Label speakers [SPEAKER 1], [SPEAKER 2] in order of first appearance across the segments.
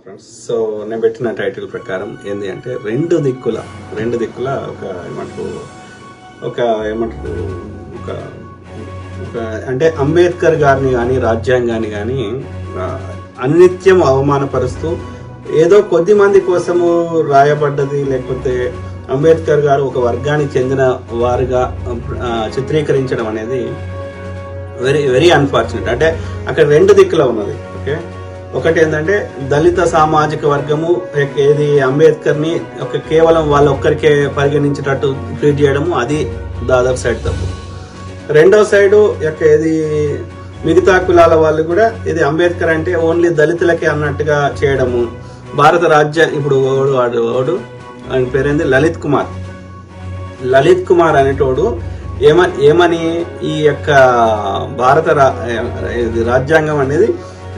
[SPEAKER 1] Friends so నేను పెట్టిన title ప్రకారం ఏంది అంటే రెండు దిక్కుల రెండు దిక్కుల ఒక ఏమంటారు ఒక ఏమంటారు ఒక ఒక అంటే అంబేద్కర్ గారిని కానీ రాజ్యాంగాన్ని కానీ అనిత్యం అవమానపరుస్తూ ఏదో కొద్ది మంది కోసము రాయబడ్డది లేకపోతే అంబేద్కర్ గారు ఒక వర్గానికి చెందిన వారుగా చిత్రీకరించడం అనేది వెరీ వెరీ అన్ఫార్చునేట్ అంటే అక్కడ రెండు దిక్కుల ఉన్నది ఓకే ఒకటి ఏంటంటే దళిత సామాజిక వర్గము ఏది అంబేద్కర్ని ఒక కేవలం వాళ్ళ ఒక్కరికే పరిగణించేటట్టు ట్రీట్ చేయడము అది దాదాపు సైడ్ తప్పు. రెండో సైడు యొక్క ఏది మిగతా కులాల వాళ్ళు కూడా ఇది అంబేద్కర్ అంటే ఓన్లీ దళితులకే అన్నట్టుగా చేయడము. భారత రాజ్య ఇప్పుడు ఓడు వాడు ఓడు ఆయన పేరేంది? లలిత్ కుమార్. లలిత్ కుమార్ అనేటోడు ఏమని ఏమని ఈ యొక్క భారత రాజ్యాంగం అనేది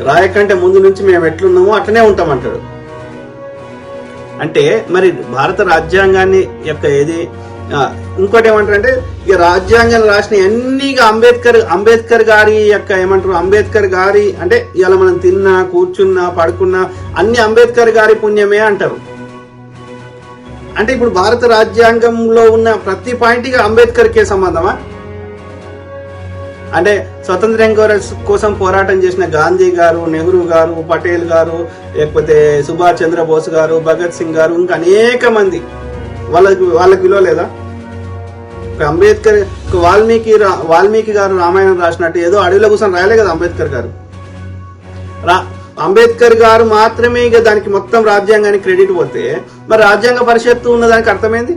[SPEAKER 1] రాయకంటే ముందు నుంచి మేము ఎట్లున్నామో అట్లనే ఉంటామంటాడు. అంటే మరి భారత రాజ్యాంగాన్ని యొక్క ఏది ఇంకోటి ఏమంటారంటే ఇక రాజ్యాంగం రాసిన అన్ని అంబేద్కర్ అంబేద్కర్ గారి యొక్క ఏమంటారు అంబేద్కర్ గారి అంటే ఇవాళ మనం తిన్నా కూర్చున్నా పడుకున్నా అన్ని అంబేద్కర్ గారి పుణ్యమే అంటారు. అంటే ఇప్పుడు భారత రాజ్యాంగంలో ఉన్న ప్రతి పాయింట్ ఇక అంబేద్కర్కే సంబంధమా? అంటే స్వతంత్రం కోసం పోరాటం చేసిన గాంధీ గారు నెహ్రూ గారు పటేల్ గారు లేకపోతే సుభాష్ చంద్రబోస్ గారు భగత్ సింగ్ గారు ఇంకా అనేక మంది. వాళ్ళకి వాళ్ళకి విలువ లేదా అంబేద్కర్ వాల్మీకి వాల్మీకి గారు రామాయణం రాసినట్టు ఏదో అడవిలో కూర్చొని రాయలే కదా అంబేద్కర్ గారు. రా అంబేద్కర్ గారు మాత్రమే ఇక దానికి మొత్తం రాజ్యాంగానికి క్రెడిట్ పోతే మరి రాజ్యాంగ పరిషత్తు ఉన్న దానికి అర్థమైంది?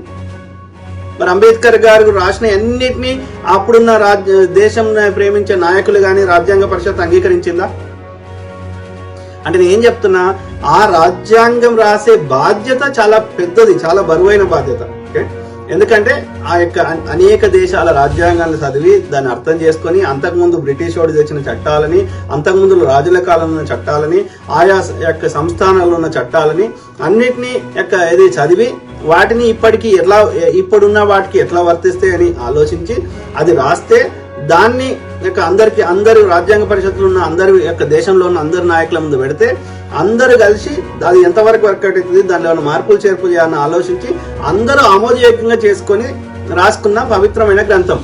[SPEAKER 1] మరి అంబేద్కర్ గారు రాసిన అన్నిటినీ అప్పుడున్న రాజ్య దేశం ప్రేమించే నాయకులు కానీ రాజ్యాంగ పరిషత్ అంగీకరించిందా? అంటే నేను ఏం చెప్తున్నా ఆ రాజ్యాంగం రాసే బాధ్యత చాలా పెద్దది చాలా బరువైన బాధ్యత. ఓకే? ఎందుకంటే ఆ యొక్క అనేక దేశాల రాజ్యాంగాలను చదివి దాన్ని అర్థం చేసుకొని అంతకుముందు బ్రిటిష్ వాడు తెచ్చిన చట్టాలని అంతకుముందు రాజుల కాలంలో ఉన్న చట్టాలని ఆయా యొక్క సంస్థానాల్లో ఉన్న చట్టాలని అన్నిటినీ యొక్క ఇది చదివి వాటిని ఇప్పటికి ఎట్లా ఇప్పుడున్న వాటికి ఎట్లా వర్తిస్తాయని ఆలోచించి అది రాస్తే దాన్ని యొక్క అందరికి అందరు రాజ్యాంగ పరిషత్తులు ఉన్న అందరి యొక్క దేశంలో ఉన్న అందరి నాయకుల ముందు పెడితే అందరూ కలిసి అది ఎంతవరకు వర్కౌట్ అవుతుంది దానిలో ఉన్న మార్పులు చేర్పులు చేయాలని ఆలోచించి అందరూ ఆమోదయోగ్యంగా చేసుకొని రాసుకున్న పవిత్రమైన గ్రంథం.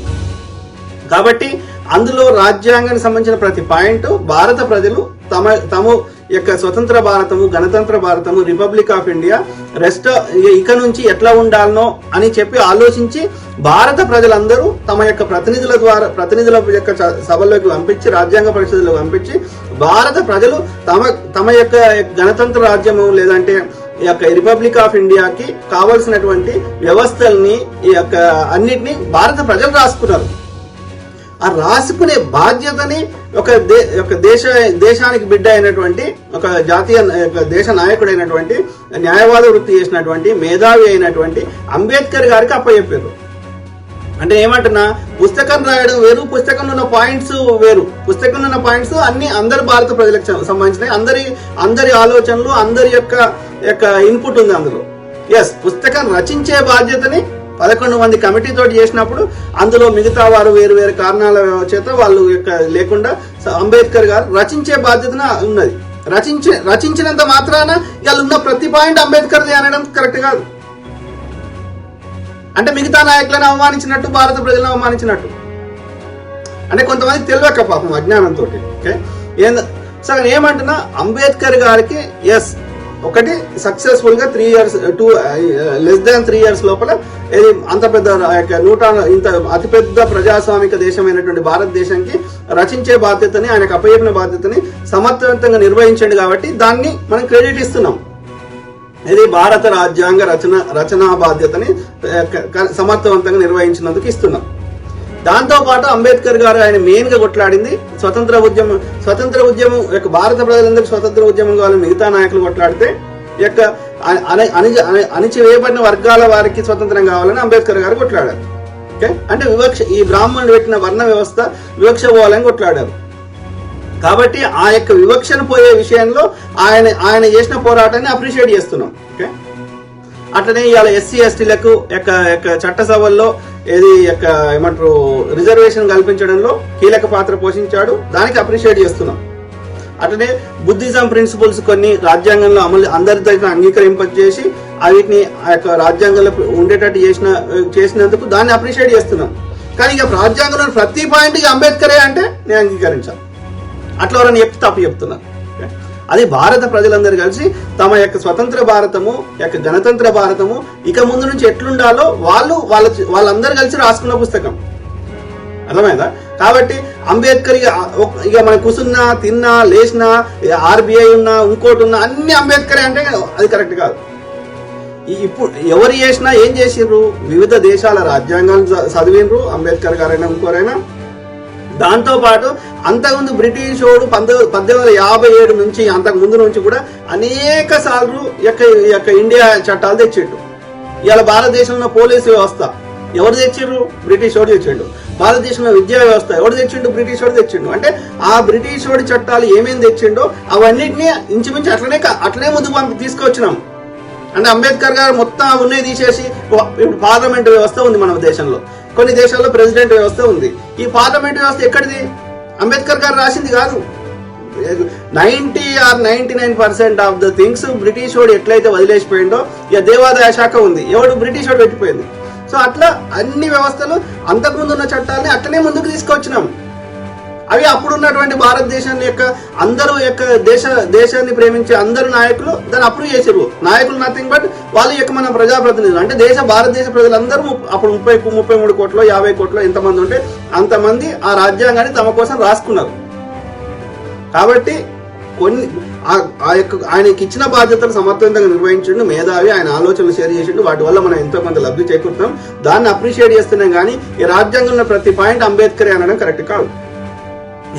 [SPEAKER 1] కాబట్టి అందులో రాజ్యాంగానికి సంబంధించిన ప్రతి పాయింట్ భారత ప్రజలు తమ తమ యొక్క స్వతంత్ర భారతము గణతంత్ర భారతము రిపబ్లిక్ ఆఫ్ ఇండియా రెస్ట్ ఇక నుంచి ఎట్లా ఉండాలనో అని చెప్పి ఆలోచించి భారత ప్రజలందరూ తమ యొక్క ప్రతినిధుల ద్వారా ప్రతినిధుల యొక్క సభల్లోకి పంపించి రాజ్యాంగ పరిషత్తులకు పంపించి భారత ప్రజలు తమ తమ యొక్క గణతంత్ర రాజ్యము లేదంటే ఈ యొక్క రిపబ్లిక్ ఆఫ్ ఇండియాకి కావలసినటువంటి వ్యవస్థల్ని ఈ యొక్క అన్నిటిని భారత ప్రజలు రాసుకున్నారు. ఆ రాసుకునే బాధ్యతని ఒక దే ఒక దేశ దేశానికి బిడ్డ అయినటువంటి ఒక జాతీయ దేశ నాయకుడైనటువంటి న్యాయవాద వృత్తి చేసినటువంటి మేధావి అయినటువంటి అంబేద్కర్ గారికి అప్పచెప్పారు. అంటే ఏమంటున్నా పుస్తకం రాయడం వేరు పుస్తకంలో ఉన్న పాయింట్స్ వేరు. పుస్తకంలో ఉన్న పాయింట్స్ అన్ని అందరు భారత ప్రజలకు సంబంధించినవి అందరి అందరి ఆలోచనలు అందరి యొక్క యొక్క ఇన్పుట్ ఉంది అందులో. ఎస్ పుస్తకం రచించే బాధ్యతని పదకొండు మంది కమిటీ తోటి చేసినప్పుడు అందులో మిగతా వారు వేరు వేరు కారణాల చేత వాళ్ళు యొక్క లేకుండా అంబేద్కర్ గారు రచించే బాధ్యతన ఉన్నది. రచించే రచించినంత మాత్రాన వాళ్ళు ఉన్న ప్రతి పాయింట్ అంబేద్కర్ది అనడం కరెక్ట్ కాదు. అంటే మిగతా నాయకులను అవమానించినట్టు భారత ప్రజలను అవమానించినట్టు. అంటే కొంతమంది తెలియక పాపం అజ్ఞానంతో ఓకే? ఏం సరే ఏమంటున్నా? అంబేద్కర్ గారికి ఎస్ ఒకటి సక్సెస్ఫుల్గా three years two less than three years లోపల ఇది అంత పెద్ద యొక్క నూట ఇంత అతిపెద్ద ప్రజాస్వామిక దేశమైనటువంటి భారతదేశానికి రచించే బాధ్యతని ఆయనకు అప్పచెప్పిన బాధ్యతని సమర్థవంతంగా నిర్వహించండి కాబట్టి దాన్ని మనం క్రెడిట్ ఇస్తున్నాం. ఇది భారత రాజ్యాంగ రచన రచనా బాధ్యతని సమర్థవంతంగా నిర్వహించినందుకు ఇస్తున్నాం. దాంతో పాటు అంబేద్కర్ గారు ఆయన మెయిన్గా కొట్లాడింది. స్వతంత్ర ఉద్యమం స్వతంత్ర ఉద్యమం యొక్క భారత ప్రజలందరికీ స్వతంత్ర ఉద్యమం కావాలని మిగతా నాయకులు కొట్లాడితే యొక్క అణిచివేయబడిన వర్గాల వారికి స్వతంత్రం కావాలని అంబేద్కర్ గారు కొట్లాడారు. ఓకే? అంటే వివక్ష ఈ బ్రాహ్మణుడు పెట్టిన వర్ణ వ్యవస్థ వివక్ష పోవాలని కొట్లాడారు. కాబట్టి ఆ యొక్క వివక్షను పోయే విషయంలో ఆయన ఆయన చేసిన పోరాటాన్ని అప్రిషియేట్ చేస్తున్నాం. ఓకే? అట్లనే ఇవాళ ఎస్సీ ఎస్టీలకు యొక్క యొక్క చట్టసభల్లో ఏది యొక్క ఏమంటారు రిజర్వేషన్ కల్పించడంలో కీలక పాత్ర పోషించాడు. దానికి అప్రిషియేట్ చేస్తున్నాం. అట్లనే బుద్ధిజం ప్రిన్సిపల్స్ కొన్ని రాజ్యాంగంలో అమలు అందరి దగ్గర అంగీకరింపజేసి వీటిని ఆ యొక్క రాజ్యాంగంలో ఉండేటట్టు చేసిన చేసినందుకు దాన్ని అప్రిషియేట్ చేస్తున్నాం. కానీ ఇక రాజ్యాంగంలో ప్రతి పాయింట్ అంబేద్కరే అంటే నేను అంగీకరించాను. అట్లా ఎవరైనా చెప్తే తప్పు చెప్తున్నాను అది భారత ప్రజలందరూ కలిసి తమ యొక్క స్వతంత్ర భారతము యొక్క గణతంత్ర భారతము ఇక ముందు నుంచి ఎట్లుండాలో వాళ్ళు వాళ్ళ వాళ్ళందరూ కలిసి రాసుకున్న పుస్తకం. అర్థమైందా? కాబట్టి అంబేద్కర్ ఇక మనం ఇక కూసున్నా తిన్నా లేచినా ఆర్బీఐ ఉన్నా ఇంకోటి ఉన్నా అన్ని అంబేద్కరే అంటే అది కరెక్ట్ కాదు. ఇప్పుడు ఎవరు చేసినా ఏం చేసిండ్రు వివిధ దేశాల రాజ్యాంగాలు చదివినరు చదివిండ్రు అంబేద్కర్ గారైనా ఇంకోరైనా. దాంతో పాటు అంతకుముందు బ్రిటిష్ వాడు పంతొమ్మిది పద్దెనిమిది వందల యాభై ఏడు నుంచి అంతకు ముందు నుంచి కూడా అనేక సార్లు యొక్క యొక్క ఇండియా చట్టాలు తెచ్చిండు. ఇవాళ భారతదేశంలో పోలీసు వ్యవస్థ ఎవరు తెచ్చిండ్రు? బ్రిటిష్ వాడు తెచ్చిండు. భారతదేశంలో విద్యా వ్యవస్థ ఎవరు తెచ్చిండు? బ్రిటిష్ వాడు తెచ్చిండు. అంటే ఆ బ్రిటిష్ వాడి చట్టాలు ఏమేమి తెచ్చిండో అవన్నింటినీ ఇంచుమించు అట్లనే అట్లనే ముందుకు పంపి తీసుకొచ్చినాం. అంటే అంబేద్కర్ గారు మొత్తం ఉన్నాయి తీసేసి ఇప్పుడు పార్లమెంట్ వ్యవస్థ ఉంది మన దేశంలో. కొన్ని దేశాల్లో ప్రెసిడెంట్ వ్యవస్థ ఉంది. ఈ పార్లమెంట్ వ్యవస్థ ఎక్కడిది? అంబేద్కర్ గారు రాసింది కాదు. Ninety or ninety nine percent of the things British వాడు ఎట్లయితే వదిలేసిపోయిండో ఇక దేవాదాయ శాఖ ఉంది. ఎవడు? బ్రిటిష్ వాడు పెట్టిపోయింది. సో అట్లా అన్ని వ్యవస్థలు అంతకుముందు ఉన్న చట్టాలని అట్లనే ముందుకు తీసుకొచ్చినాం. అవి అప్పుడు ఉన్నటువంటి భారతదేశాన్ని యొక్క అందరూ యొక్క దేశ దేశాన్ని ప్రేమించే అందరు నాయకులు దాన్ని అప్రూవ్ చేసారు. నాయకులు నథింగ్ బట్ వాళ్ళు యొక్క మన ప్రజాప్రతినిధులు. అంటే దేశ భారతదేశ ప్రజలందరూ అప్పుడు ముప్పై ముప్పై మూడు కోట్లు యాభై కోట్లు ఎంతమంది ఉంటే అంతమంది ఆ రాజ్యాంగాన్ని తమ కోసం రాసుకున్నారు. కాబట్టి కొన్ని ఆ- ఆ యొక్క ఆయనకి ఇచ్చిన బాధ్యతలు సమర్థవంతంగా నిర్వహించిండు మేధావి ఆయన ఆలోచనలు షేర్ చేసిండు వాటి వల్ల మనం ఎంతో కొంత లబ్ధి చేకూరుతాం. దాన్ని అప్రిషియేట్ చేస్తున్నాం కానీ ఈ రాజ్యాంగంలో ప్రతి పాయింట్ అంబేద్కర్ అనడం కరెక్ట్ కాదు.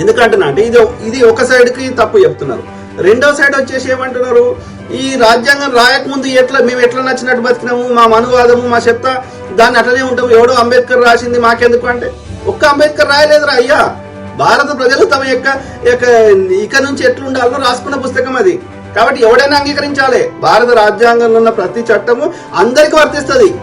[SPEAKER 1] ఎందుకంటున్నా అంటే ఇది ఇది ఒక సైడ్కి తప్పు చెప్తున్నారు. రెండో సైడ్ వచ్చేసి ఏమంటున్నారు? ఈ రాజ్యాంగం రాయకముందు ఎట్లా మేము ఎట్లా నచ్చినట్టు బతికినాము? మా మనువాదము మా చెత్త దాన్ని అట్లనే ఉంటాము ఎవడో అంబేద్కర్ రాసింది మాకెందుకు అంటే? ఒక్క అంబేద్కర్ రాయలేదురా అయ్యా. భారత ప్రజలు తమ యొక్క యొక్క ఇక నుంచి ఎట్లుండాలో రాసుకున్న పుస్తకం అది. కాబట్టి ఎవడైనా అంగీకరించాలి. భారత రాజ్యాంగంలో ఉన్న ప్రతి చట్టము అందరికీ వర్తిస్తుంది.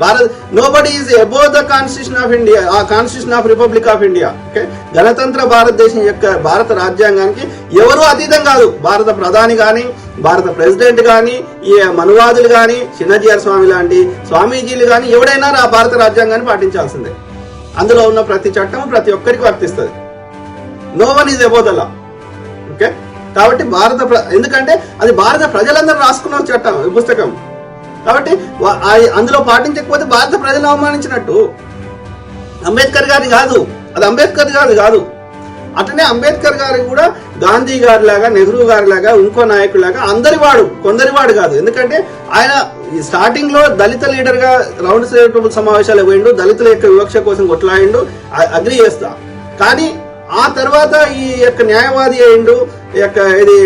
[SPEAKER 1] Bharat nobody is above the constitution of India ఆ constitution of republic of India okay గణతంత్ర భారతదేశం యొక్క భారత రాజ్యాంగానికి ఎవరు అతీతం కాదు. భారత ప్రధాని కానీ భారత ప్రెసిడెంట్ కానీ ఈ మనువాదులు కానీ చిన్నజీఆర్ స్వామి లాంటి స్వామీజీలు కానీ ఎవడైనా ఆ భారత రాజ్యాంగాన్ని పాటించాల్సిందే. అందులో ఉన్న ప్రతి చట్టం ప్రతి ఒక్కరికి వర్తిస్తుంది. No one is above the law okay కాబట్టి భారత ప్ర- ఎందుకంటే అది భారత ప్రజలందరూ రాసుకున్న చట్టం ఈ పుస్తకం. కాబట్టి అందులో పాటించకపోతే భారత ప్రజలు అవమానించినట్టు. అంబేద్కర్ గారి కాదు. అది అంబేద్కర్ గారి కాదు. అట్లనే అంబేద్కర్ గారి కూడా గాంధీ గారి లాగా నెహ్రూ గారి లాగా ఇంకో నాయకులాగా అందరి వాడు కొందరి వాడు కాదు. ఎందుకంటే ఆయన స్టార్టింగ్లో దళిత లీడర్గా రౌండ్ టేబుల్ సమావేశాలు పోయిండు దళితుల యొక్క వివక్ష కోసం కొట్లాడిండు అగ్రి చేస్తా. కానీ ఆ తర్వాత ఈ యొక్క న్యాయవాది అయిండు ఈ యొక్క ఇది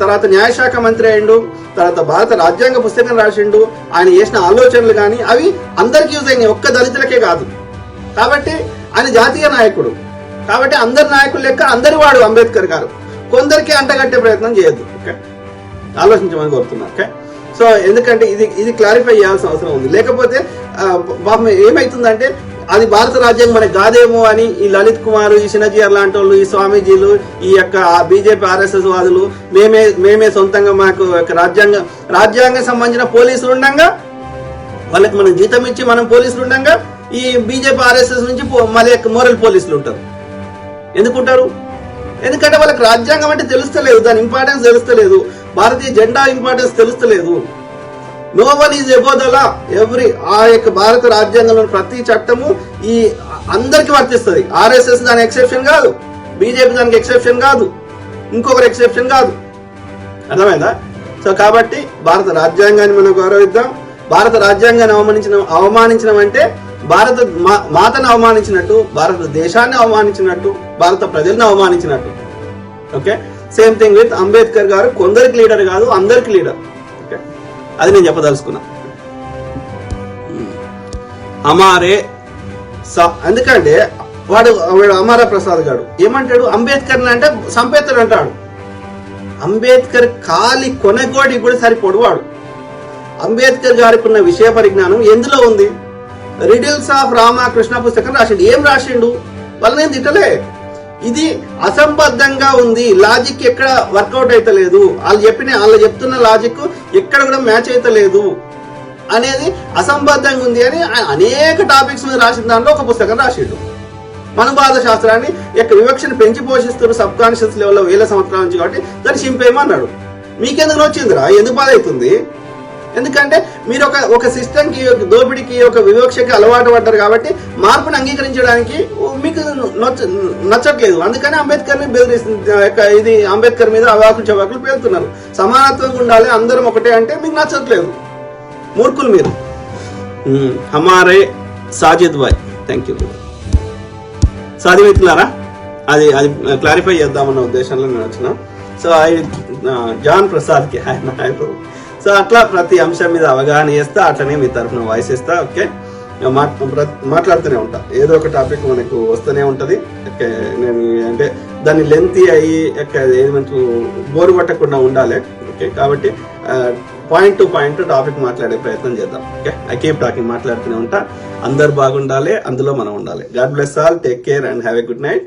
[SPEAKER 1] తర్వాత న్యాయశాఖ మంత్రి అయిండు తర్వాత భారత రాజ్యాంగ పుస్తకం రాసిండు ఆయన చేసిన ఆలోచనలు కానీ అవి అందరికి యూజ్ అయినాయి ఒక్క దళితులకే కాదు. కాబట్టి ఆయన జాతీయ నాయకుడు. కాబట్టి అందరి నాయకులు లెక్క అందరి వాడు అంబేద్కర్ గారు. కొందరికి అంటగట్టే ప్రయత్నం చేయొద్దు ఓకే? ఆలోచించమని కోరుతున్నాను ఓకే? సో ఎందుకంటే ఇది ఇది క్లారిఫై చేయాల్సిన అవసరం ఉంది. లేకపోతే పాపం ఏమైతుందంటే అది భారత రాజ్యాంగం మనకి కాదేమో అని ఈ లలిత్ కుమార్ ఈ సినజియర్ లాంటి వాళ్ళు ఈ స్వామీజీలు ఈ యొక్క బీజేపీ ఆర్ఎస్ఎస్ వాదులు మేమే మేమే సొంతంగా మాకు యొక్క రాజ్యాంగం రాజ్యాంగం సంబంధించిన పోలీసులు ఉండగా వాళ్ళకి మనం జీతం ఇచ్చి మనం పోలీసులు ఉండగా ఈ బీజేపీ ఆర్ఎస్ఎస్ నుంచి పో- మళ్ళీ మోరల్ పోలీసులు ఉంటారు. ఎందుకుంటారు? ఎందుకంటే వాళ్ళకి రాజ్యాంగం అంటే తెలుస్తలేదు దాని ఇంపార్టెన్స్ తెలుస్తలేదు భారతీయ జెండా ఇంపార్టెన్స్ తెలుస్తలేదు. No one is above the law every ఆ యొక్క భారత రాజ్యాంగంలో ప్రతి చట్టము ఈ అందరికి వర్తిస్తుంది. ఆర్ఎస్ఎస్ దాని ఎక్సెప్షన్ కాదు. బీజేపీ దానికి ఎక్సెప్షన్ కాదు. ఇంకొకరు ఎక్సెప్షన్ కాదు. అర్థమైందా? సో కాబట్టి భారత రాజ్యాంగాన్ని మనం గౌరవిద్దాం. భారత రాజ్యాంగాన్ని అవమానించిన అవమానించడం అంటే భారత మాతను అవమానించినట్టు భారత దేశాన్ని అవమానించినట్టు భారత ప్రజలను అవమానించినట్టు. Okay same thing with Ambedkar గారు. కొందరికి లీడర్ కాదు అందరికి లీడర్ అది నేను చెప్పదలుచుకున్నా. అమారే స- ఎందుకంటే వాడు వాడు అమారా ప్రసాద్ గారు ఏమంటాడు? అంబేద్కర్ అంటే సంపేత్తడు అంటాడు. అంబేద్కర్ కాలి కొనగోడి కూడా సరిపోడు వాడు. అంబేద్కర్ గారికి ఉన్న విషయ పరిజ్ఞానం ఎందులో ఉంది? రిడిల్స్ ఆఫ్ రామకృష్ణ పుస్తకం రాసిండు. ఏం రాసిండు? వాళ్ళని తిట్టలే. ఇది అసంబద్ధంగా ఉంది. లాజిక్ ఎక్కడ వర్కౌట్ అయితే లేదు వాళ్ళు చెప్పిన వాళ్ళు చెప్తున్న లాజిక్ ఎక్కడ కూడా మ్యాచ్ అయితే లేదు అనేది అసంబద్ధంగా ఉంది అని ఆయన అనేక టాపిక్స్ మీద రాసిన దాంట్లో ఒక పుస్తకం రాసిండు. మనుబాధ శాస్త్రాన్ని యొక్క వివక్షను పెంచి పోషిస్తున్న సబ్ కాన్షియస్ లెవెల్లో వేల సంవత్సరాల నుంచి కాబట్టి దాన్ని చింపేయమన్నాడు. మీకెందుకు వచ్చిందిరా ఎందుకు బాధ అవుతుంది ఎందుకంటే మీరు ఒక ఒక సిస్టమ్కి ఒక దోపిడికి ఒక వివక్షకి అలవాటు పడ్డారు కాబట్టి మార్పును అంగీకరించడానికి మీకు నచ్చ నచ్చట్లేదు. అందుకని అంబేద్కర్ని బెదిరిస్తుంది. ఇది అంబేద్కర్ మీద అవాకులు చవాకులు పేరుతున్నారు సమానత్వంగా ఉండాలి అందరం ఒకటే అంటే మీకు నచ్చట్లేదు. మూర్ఖులు మీరు. హమారే సాజిద్ భాయ్. థ్యాంక్ యూ సాధిమిత్రులారా అది అది క్లారిఫై చేద్దామన్న ఉద్దేశంలో నేను వచ్చిన. సో ఐ జాన్ ప్రసాద్కి. ఆయన ఆయన సో అట్లా ప్రతి అంశం మీద అవగాహన చేస్తా అట్లనే మీ తరఫున వాయిస్ ఇస్తా ఓకే? మాట్లాడుతూనే ఉంటా. ఏదో ఒక టాపిక్ మనకు వస్తూనే ఉంటుంది. ఓకే, నేను అంటే దాన్ని లెంతీ అయ్యి ఏమంటారు బోరు పట్టకుండా ఉండాలి. ఓకే కాబట్టి పాయింట్ టు పాయింట్ టాపిక్ మాట్లాడే ప్రయత్నం చేద్దాం. ఓకే? ఐ కీప్ టాకింగ్ మాట్లాడుతూనే ఉంటా. అందరు బాగుండాలి అందులో మనం ఉండాలి. God bless all take care and have a good night